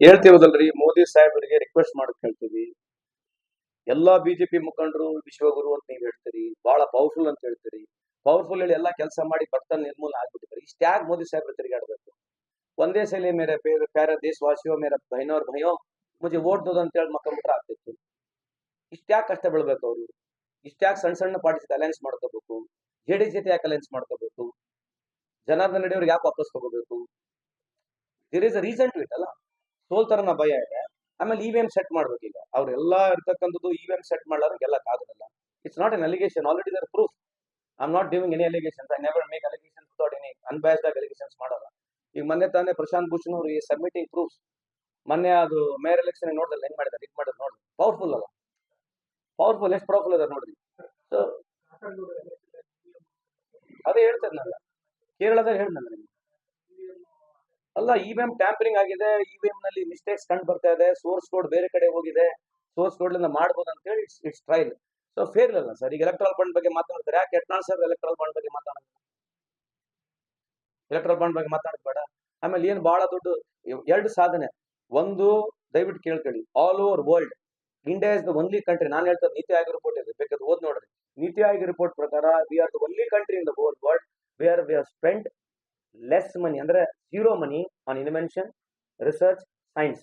ಹೇಳ್ತಿರೋದಲ್ರಿ, ಮೋದಿ ಸಾಹೇಬರಿಗೆ ರಿಕ್ವೆಸ್ಟ್ ಮಾಡಕ್ ಹೇಳ್ತೀವಿ. ಎಲ್ಲಾ ಬಿಜೆಪಿ ಮುಖಂಡರು, ವಿಶ್ವಗುರು ಅಂತ ನೀವ್ ಹೇಳ್ತೀರಿ ಬಹಳ ಪವರ್ಫುಲ್ ಅಂತ ಹೇಳ್ತೀರಿ. ಪವರ್ಫುಲ್ ಹೇಳಿ ಎಲ್ಲಾ ಕೆಲಸ ಮಾಡಿ ಬರ್ತಾನೆ ನಿರ್ಮೂಲನೆ ಆಗ್ಬಿಟ್ಟಿದ್ದಾರೆ. ಇಷ್ಟ್ಯಾಕ್ ಮೋದಿ ಸಾಹೇಬ್ರು ತಿರುಗಾಡ್ಬೇಕು? ಒಂದೇ ಸಲ ಮೇರೆ ಬೇರೆ ಪ್ಯಾರ ದೇಶವಾಸಿಯೋ, ಮೇರ ಭಯನೋರ್ ಭಯೋ ಮುಂಚೆ ಓಟ್ ದೋದು ಅಂತ ಹೇಳಿ ಮಕ್ಕಂಬಿಟ್ರೆ ಆಗ್ತಿತ್ತು. ಇಷ್ಟ್ಯಾಕ್ ಕಷ್ಟ ಬೀಳ್ಬೇಕು ಅವರು? ಇಷ್ಟ್ಯಾಕ್ ಸಣ್ಣ ಸಣ್ಣ ಪಾರ್ಟಿ ಅಲಯನ್ಸ್ ಮಾಡ್ಕೋಬೇಕು? ಜೆ ಡಿ ಜೊತೆ ಯಾಕೆ ಅಲಯನ್ಸ್ ಮಾಡ್ಕೋಬೇಕು? ಜನಾರ್ದನ್ ರೆಡ್ಡಿ ಅವ್ರಿಗೆ ಯಾಕೆ ವಾಪಸ್ ತಗೋಬೇಕು? There is a reason to it ಅಲ್ಲ? ಸೋಲ್ತಾರನ್ನ ಭಯ ಇದೆ. ಆಮೇಲೆ ಇ ವಿ ಎಂ ಸೆಟ್ ಮಾಡ್ಬೇಕು ಈಗ. ಅವ್ರೆಲ್ಲ ಇರ್ತಕ್ಕಂಥದ್ದು ಇ ವಿ ಸೆಟ್ ಮಾಡ್ಲಾರ ಆಗೋದಿಲ್ಲ it's not an allegation already there proof I am not giving any allegations I never make allegations without any unbiased ಆಗಿ ಅಲಿಗೇಷನ್ಸ್ ಮಾಡಲ್ಲ. ಈಗ ಮೊನ್ನೆ ತಾನೇ ಪ್ರಶಾಂತ್ ಭೂಷಣ್ ಅವರು ಈ ಸಬ್ಮಿಟಿಂಗ್ ಪ್ರೂಫ್ಸ್ ಮೊನ್ನೆ ಅದು ಮೇಯರ್ ಎಲೆಕ್ಷನ್ ನೋಡಿದ್ರೆ ಹೆಂಗ್ ಮಾಡಿದ್ರೆ, ಇದು ಮಾಡಿದ್ರೆ ನೋಡ್ರಿ. ಪವರ್ಫುಲ್ ಅಲ್ಲ. ಪವರ್ಫುಲ್ ಎಷ್ಟು ಪವರ್ಫುಲ್ ಅದ ನೋಡ್ರಿ. ಸೊ ಅದೇ ಹೇಳ್ತೇನೆ ನಾನು. ಕೇರಳದಾಗ ನಿಮ್ಗೆ. ಅಲ್ಲ ಇ ವಿ ಎಂ ಟ್ಯಾಂಪರಿಂಗ್ ಆಗಿದೆ ಇ ವಿ ಎಂ ನಲ್ಲಿ ಮಿಸ್ಟೇಕ್ಸ್ ಕಂಡು ಬರ್ತಾ ಇದೆ ಸೋರ್ಸ್ ಕೋಡ್ ಬೇರೆ ಕಡೆ ಹೋಗಿದೆ ಸೋರ್ಸ್ ಕೋಡ್ ಮಾಡ್ಬೋದು ಅಂತ ಹೇಳಿ it's it's trial so fair ಅಲ್ಲ ಸರ್ ಈಗ ಎಲೆಕ್ಟ್ರಲ್ ಬಾಂಡ್ ಬಗ್ಗೆ ಮಾತಾಡ್ತಾರೆ? ಯಾಕೆ ಯತ್ನಾಳ್ ಸರ್ ಎಲೆಕ್ಟ್ರಲ್ ಬಾಂಡ್ ಬಗ್ಗೆ ಮಾತಾಡೋದು? ಎಲೆಕ್ಟ್ರಲ್ ಬಾಂಡ್ ಬಗ್ಗೆ ಮಾತಾಡೋದು ಬೇಡ. ಆಮೇಲೆ ಏನು ಬಹಳ ದೊಡ್ಡ ಎರಡು ಸಾಧನೆ. ಒಂದು, ದಯವಿಟ್ಟು ಕೇಳ್ಕೊಳ್ಳಿ. All over world India is the only country ನಾನು ಹೇಳ್ತಾರೆ ನೀತಿ ಆಯೋಗ ರಿಪೋರ್ಟ್ ಇದೆ, ಬೇಕಾದ್ರೆ ಓದ್ ನೋಡ್ರಿ. ನೀತಿ ಆಯೋಗ ರಿಪೋರ್ಟ್ ಪ್ರಕಾರ we are the only country in the world world we are we are spend less money ಅಂದ್ರೆ zero money on invention research science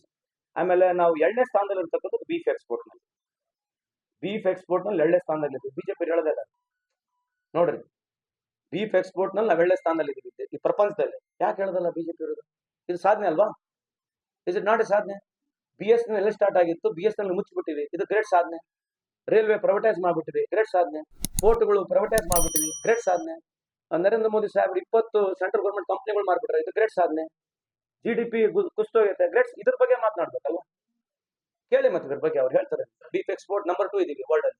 ಆಮೇಲೆ ನಾವು ಎರಡನೇ ಸ್ಥಾನದಲ್ಲಿ ಇರ್ತಕ್ಕಂಥದ್ದು ಬೀಫ್ ಎಕ್ಸ್ಪೋರ್ಟ್ನಲ್ಲಿ ಬೀಫ್ ಎಕ್ಸ್ಪೋರ್ಟ್ನಲ್ಲಿ ಎರಡನೇ ಸ್ಥಾನದಲ್ಲಿ ಇದ್ದೀವಿ. ಬಿಜೆಪಿ ಹೇಳೋದಲ್ಲ ನೋಡ್ರಿ ಬೀಫ್ ಎಕ್ಸ್ಪೋರ್ಟ್ನಲ್ಲಿ ನಾವು ಎರಡನೇ ಸ್ಥಾನದಲ್ಲಿ ಇದ್ದೀವಿ. ಈ ಪ್ರಪಂಚದಲ್ಲಿ. ಯಾಕೆ ಹೇಳೋದಲ್ಲ ಬಿಜೆಪಿ ಇರೋದು ಇದು ಸಾಧನೆ ಅಲ್ವಾ? ಇಸ್ ಇಟ್ ನಾಟ್ ಎ ಸಾಧನೆ? ಬಿ ಎಸ್ ಎಲ್ ಸ್ಟಾರ್ಟ್ ಆಗಿತ್ತು? ಬಿ ಎಸ್ ಮುಚ್ಚಿಬಿಟ್ಟಿವಿ ಇದು ಗ್ರೇಟ್ ಸಾಧನೆ. ರೈಲ್ವೆ ಪ್ರೈವೇಟೈಸ್ ಮಾಡ್ಬಿಟ್ಟಿವಿ ಗ್ರೇಟ್ ಸಾಧನೆ. ಪೋರ್ಟ್ಗಳು ಪ್ರೈವೇಟೈಸ್ ಮಾಡ್ಬಿಟ್ಟಿವಿ. ಗ್ರೇಟ್ ಸಾಧನೆ. ನರೇಂದ್ರ ಮೋದಿ ಸಾಹೇಬ್ರು ಇಪ್ಪತ್ತು ಸೆಂಟ್ರಲ್ ಗೌರ್ಮೆಂಟ್ ಕಂಪ್ನಿಗಳು ಮಾಡ್ಬಿಟ್ರೆ ಇದು ಗ್ರೇಟ್ ಸಾಧನೆ. ಜಿ ಡಿ ಪಿ ಕುಸ್ತೋಗೈತೆ ಗ್ರೇಟ್ ಇದ್ರ ಬಗ್ಗೆ ಮಾತನಾಡ್ಬೇಕಲ್ವಾ? ಕೇಳಿ ಮತ್ತೆ ಇದ್ರ ಬಗ್ಗೆ ಅವ್ರು ಹೇಳ್ತಾರೆ. ಡೀಪ್ ಎಕ್ಸ್ಪೋರ್ಟ್ ನಂಬರ್ ಟೂ ಇದೀವಿ ವರ್ಲ್ಡ್ ಅಲ್ಲಿ.